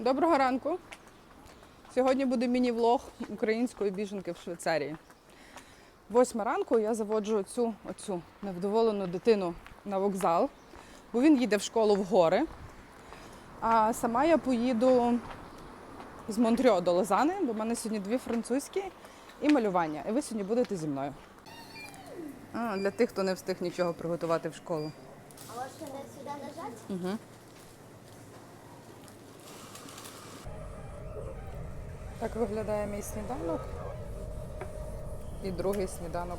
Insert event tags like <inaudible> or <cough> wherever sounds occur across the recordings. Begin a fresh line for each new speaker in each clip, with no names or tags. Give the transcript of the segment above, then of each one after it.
Доброго ранку. Сьогодні буде міні-влог української біженки в Швейцарії. Восьма ранку я заводжу оцю, оцю невдоволену дитину на вокзал, бо він їде в школу в гори. А сама я поїду з Монтріо до Лозани, бо в мене сьогодні дві французькі і малювання. І ви сьогодні будете зі мною. А, для тих, хто не встиг нічого приготувати в школу.
А не сюди нажати?
Угу. Так виглядає мій сніданок. І другий сніданок,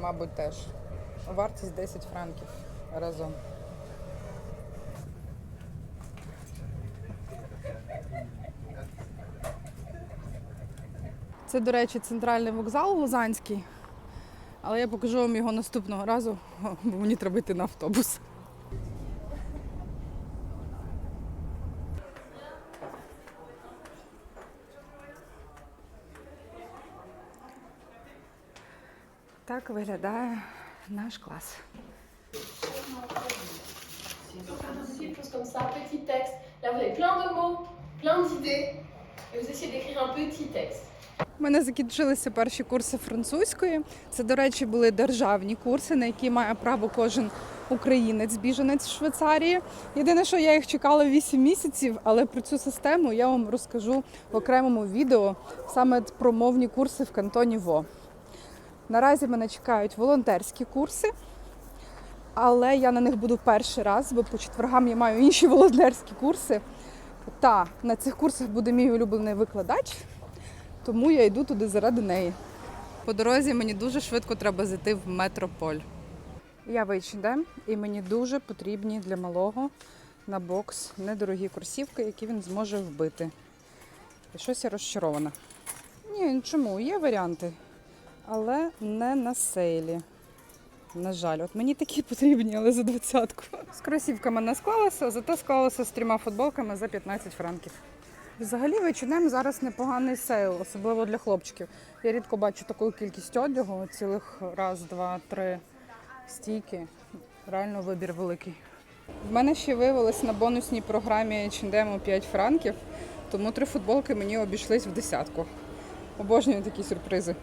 мабуть, теж. Вартість 10 франків разом. Це, до речі, центральний вокзал Лозанський. Але я покажу вам його наступного разу, <laughs> бо мені треба йти на автобус. Так виглядає наш клас.
Comme ça, petit texte. Là, vous avez plein de mots, plein d'idées. Et vous essayez d'écrire un petit texte.
У мене закінчилися перші курси французької. Це, до речі, були державні курси, на які має право кожен українець, біженець в Швейцарії. Єдине, що я їх чекала 8 місяців, але про цю систему я вам розкажу в окремому відео саме про мовні курси в кантоні Во. Наразі мене чекають волонтерські курси, але я на них буду перший раз, бо по четвергам я маю інші волонтерські курси. Та на цих курсах буде мій улюблений викладач, тому я йду туди заради неї. По дорозі мені дуже швидко треба зайти в метрополь. Я в H&M, і мені дуже потрібні для малого на бокс недорогі кросівки, які він зможе вбити. І щось я розчарована. Ні, чому? Є варіанти, але не на сейлі. На жаль, от мені такі <laughs> потрібні, але за двадцятку. З кросівками не склалося, зате склалося з трьома футболками за 15 франків. Взагалі в H&M зараз непоганий сейл, особливо для хлопчиків. Я рідко бачу таку кількість одягу, цілих раз, два, три стійки. Реально вибір великий. В мене ще виявилось на бонусній програмі H&M 5 франків, тому три футболки мені обійшлись в десятку. Обожнюю такі сюрпризи.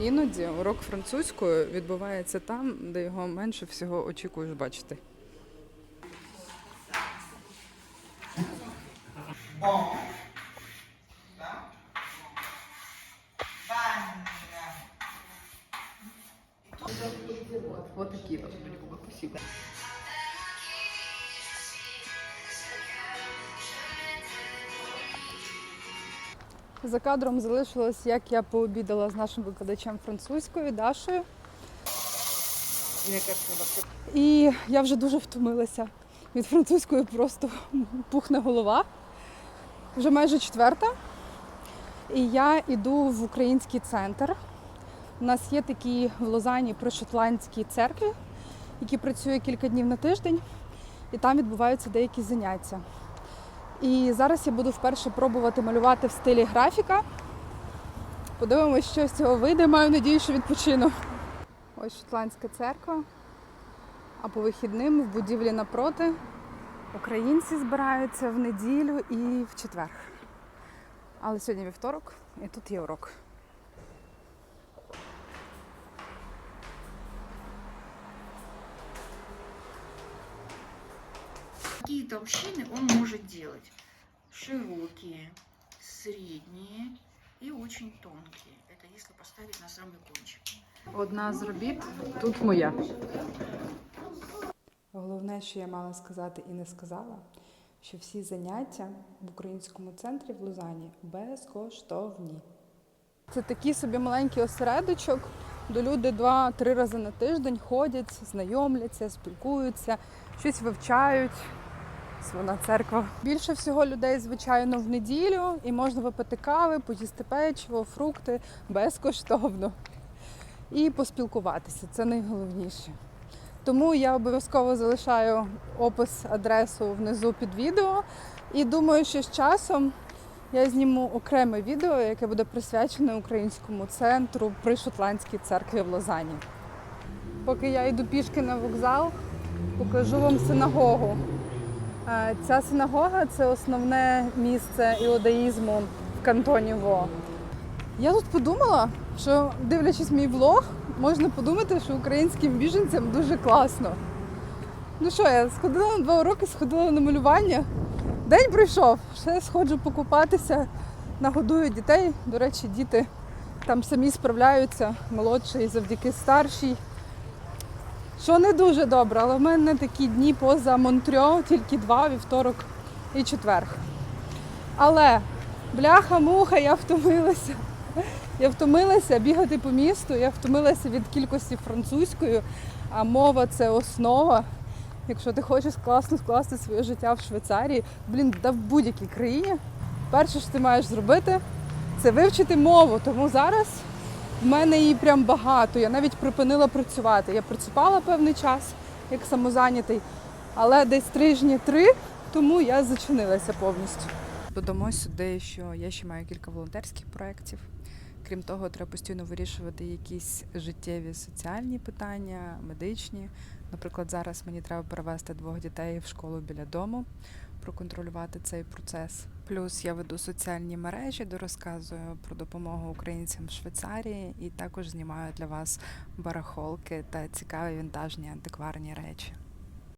Іноді урок французькою відбувається там, де його менше всього очікуєш бачити. Вот такі от спасибо. За кадром залишилось, як я пообідала з нашим викладачем французької Дашою. І я вже дуже втомилася. Від французької просто пухне голова. Вже майже четверта. І я йду в український центр. У нас є такі в Лозані пришотландські церкви, які працюють кілька днів на тиждень, і там відбуваються деякі заняття. І зараз я буду вперше пробувати малювати в стилі графіка. Подивимось, що з цього вийде. Маю надію, що відпочину. Ось шотландська церква. А по вихідним в будівлі напроти українці збираються в неділю і в четвер. Але сьогодні вівторок, і тут є урок.
толщины он может делать? Широкие, средние и очень тонкие. Это если поставить на самый кончик.
Одна з робіт тут моя. Головне, що я мала сказати і не сказала, що всі заняття в українському центрі в Лозані безкоштовні. Це такий собі маленький осередочок, де люди два-три рази на тиждень ходять, знайомляться, спілкуються, щось вивчають. Вона церква. Більше всього людей, звичайно, в неділю, і можна випити кави, поїсти печиво, фрукти безкоштовно і поспілкуватися. Це найголовніше. Тому я обов'язково залишаю опис, адресу внизу під відео. І думаю, що з часом я зніму окреме відео, яке буде присвячене українському центру при Шотландській церкві в Лозані. Поки я йду пішки на вокзал, Покажу вам синагогу. Ця синагога це основне місце іудаїзму в кантоні Во. Я тут подумала, що дивлячись мій влог, можна подумати, що українським біженцям дуже класно. Ну що, я сходила на два уроки, сходила на малювання. День пройшов, ще сходжу покупатися, нагодую дітей. До речі, діти там самі справляються, молодший завдяки старшій. Що не дуже добре, але в мене такі дні поза Монтрьо, тільки два, вівторок і четверг. Але бляха-муха, я втомилася. Я втомилася бігати по місту, я втомилася від кількості французькою, а мова це основа. Якщо ти хочеш класно скласти своє життя в Швейцарії, блін, да в будь-якій країні, перше, що ти маєш зробити, це вивчити мову. Тому зараз в мене її прям багато. Я навіть припинила працювати. Я працювала певний час як самозайнятий, але десь тижні три тому я зачинилася повністю. Додамо сюди, що я ще маю кілька волонтерських проєктів. Крім того, треба постійно вирішувати якісь життєві соціальні питання, медичні. Наприклад, зараз мені треба перевести двох дітей в школу біля дому, проконтролювати цей процес. Плюс я веду соціальні мережі, де розказую про допомогу українцям в Швейцарії, і також знімаю для вас барахолки та цікаві вінтажні антикварні речі.